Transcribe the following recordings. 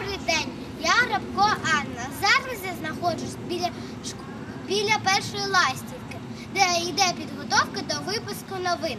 Добрий день, я Рабко Анна. Зараз я знаходжусь біля, біля першої ластівки, де йде підготовка до випуску новин.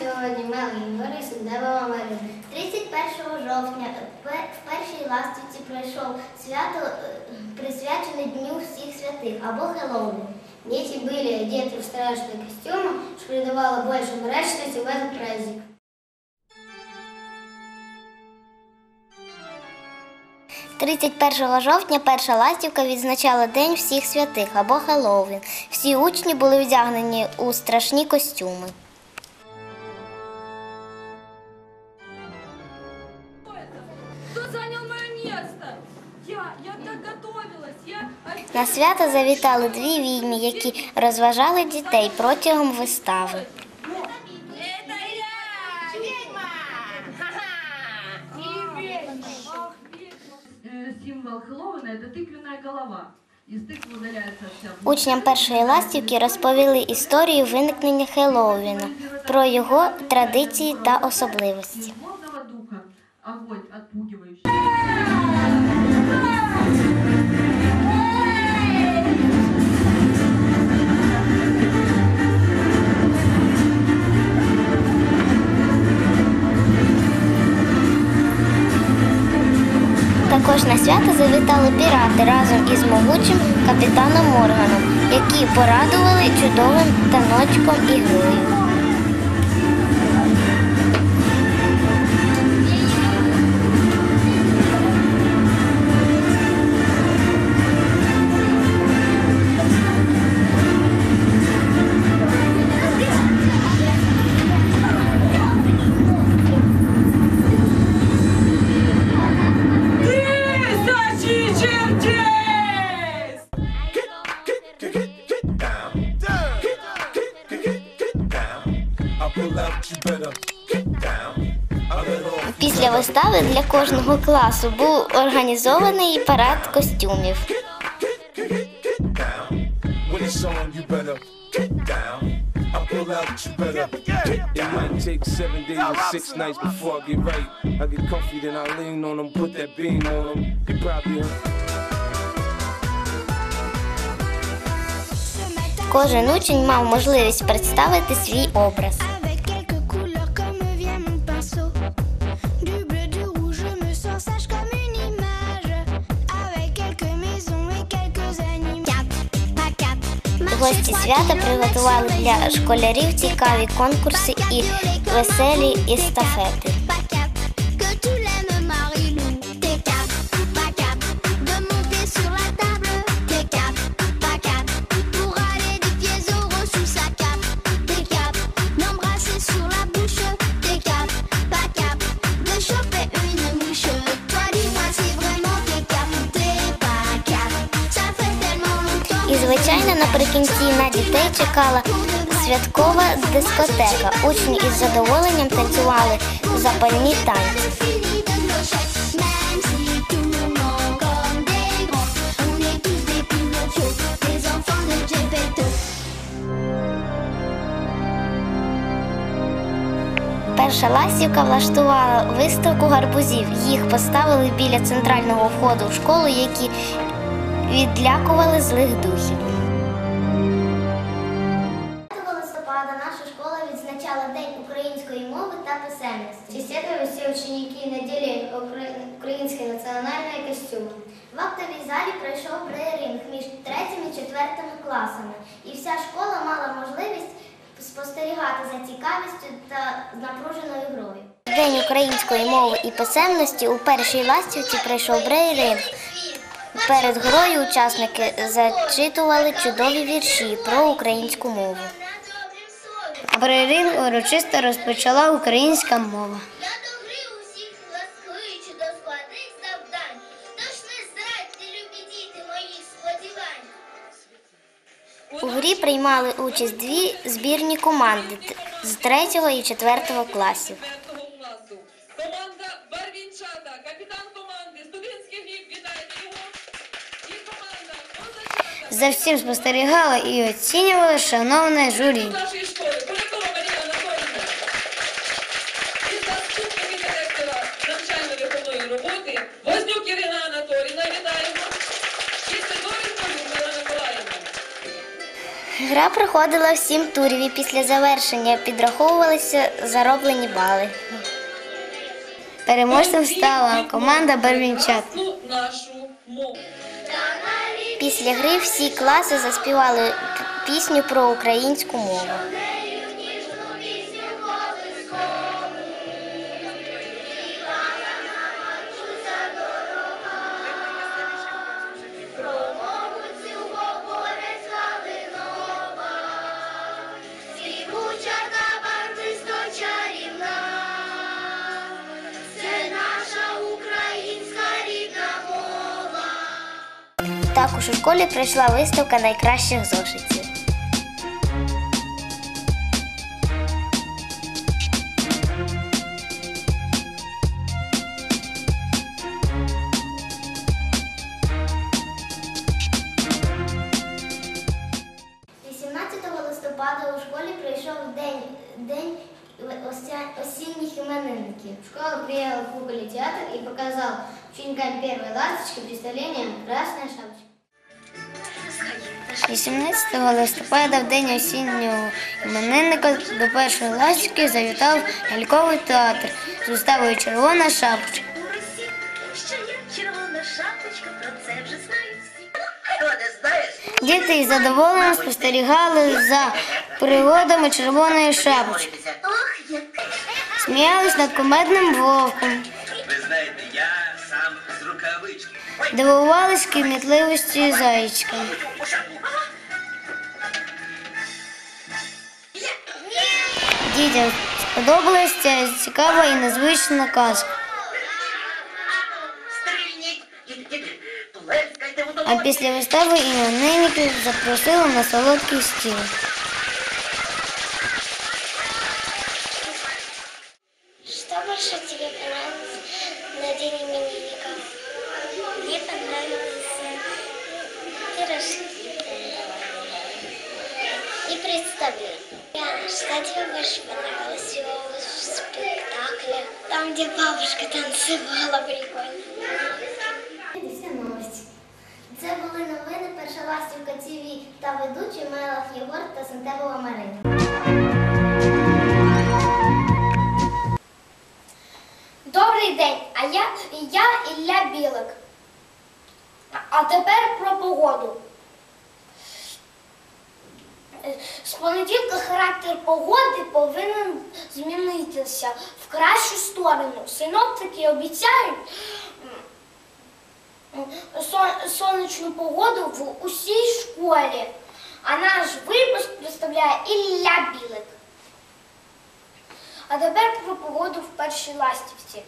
сьогодні Мелі Борис Дева Марина. 31 жовтня пе- в першій ластівці пройшов свято, е, присвячене Дню всіх святих або Хеллоуін. Дети были одеты в страшные костюмы, что придавало больше мрачности в этот праздник. «31 жовтня перша ластівка відзначала День всіх святих або Хеллоуін. Всі учні були вдягнені у страшні костюми. занял мое место? Я, я так готовилась. Я... На свято завітали дві відьми, які розважали дітей протягом вистави. Это я, ведьма! Не ведьма! Ах, ведьма! Э, символ Хэллоуина – это тыквенная голова. Из тыквы удаляется вся Учням першої ластівки розповіли історію виникнення Хеллоуіна, про його традиції та особливості. Свято завітали пірати разом із могучим капітаном Морганом, які порадували чудовим таночком і грою. Them, put that beam on them. You probably heard. Кожен учень мав можливість представити свій образ. Гості свята приготували для школярів цікаві конкурси і веселі естафети. Наприкінці на дітей чекала святкова дискотека. Учні із задоволенням танцювали запальні танці. Перша ластівка влаштувала виставку гарбузів. Їх поставили біля центрального входу в школу, які відлякували злих духів. Всі ученики наділи українське національне костюм. В актовій залі пройшов брейринг між третім і четвертими класами, і вся школа мала можливість спостерігати за цікавістю та напруженою грою. День української мови і писемності у першій ластівці пройшов брейринг. Перед грою учасники зачитували чудові вірші про українську мову. А брейринг урочисто розпочала українська мова. Грі приймали участь дві збірні команди з 3 і 4 класів. Команда Барвінчата, капітан команди, студентський вік, вітайте його. І команда За всім спостерігали і оцінювали шановне журі. Гра проходила в сім турів і після завершення підраховувалися зароблені бали. Переможцем стала команда мову. Після гри всі класи заспівали пісню про українську мову. Також у школі пройшла виставка найкращих зошитів. – 18 листопада у школі прийшов день, день ося- осінніх іменинників. Школа приехала в Куколе театр и показал ученикам первой ласточки представление «Красная шапочка». 18 листопада, в день осіннього іменинника, до першої ластівки завітав ляльковий театр з виставою Червона шапочка. Що я червона шапочка, про це вже знають всі. Хто не знаєш? Діти із задоволенням спостерігали за пригодами червоної шапочки. Сміялись над кумедним вовком, Ви знаєте, я сам з рукавички. дивувались кмітливості зайчика. Дітям сподобалась цікава і незвична казка. А після вистави іменинників запросили на солодкий стіл. Там, где бабушка танцевала прикольно. Новості. Це були новини Перша Ластівка ТВ та ведучі Мелах Єгор та Сантебова Марина. Добрий день, а я, я Ілля Білик. А тепер про погоду. З понеділка характер погоди повинен змінитися в кращу сторону. Синоптики обіцяють сонячну погоду в усій школі. А наш випуск представляє Ілля Білик. А тепер про погоду в першій ластівці.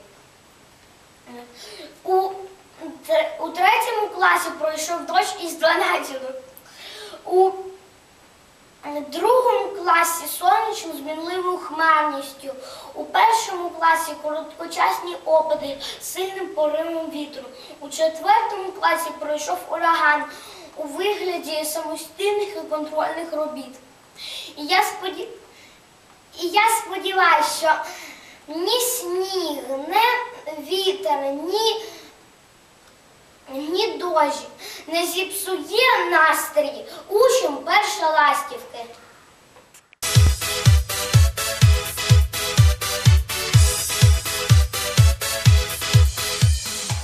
У, у третьому класі пройшов дощ із 12. У другому класі сонячно змінливою хмарністю. У першому класі короткочасні опади з сильним поривом вітру. У четвертому класі пройшов ураган у вигляді самостійних і контрольних робіт. І я сподіваюся. І я сподіваюся, що ні сніг, ні вітер, ні, ні дощ не зіпсує настрій учням перша ластівки.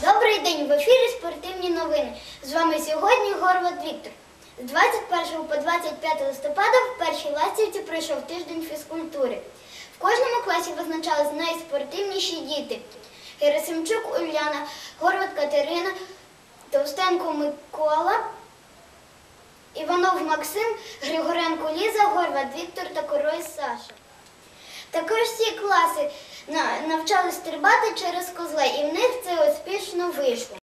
Добрий день! В ефірі спорт новини. З вами сьогодні Горват Віктор. З 21 по 25 листопада в першій ластівці пройшов тиждень фізкультури. В кожному класі визначались найспортивніші діти. Герасимчук Уляна, Горват Катерина, Товстенко Микола, Іванов Максим, Григоренко Ліза, Горват Віктор та Корой Саша. Також всі класи на- навчали стрибати через козла, і в них це успішно вийшло.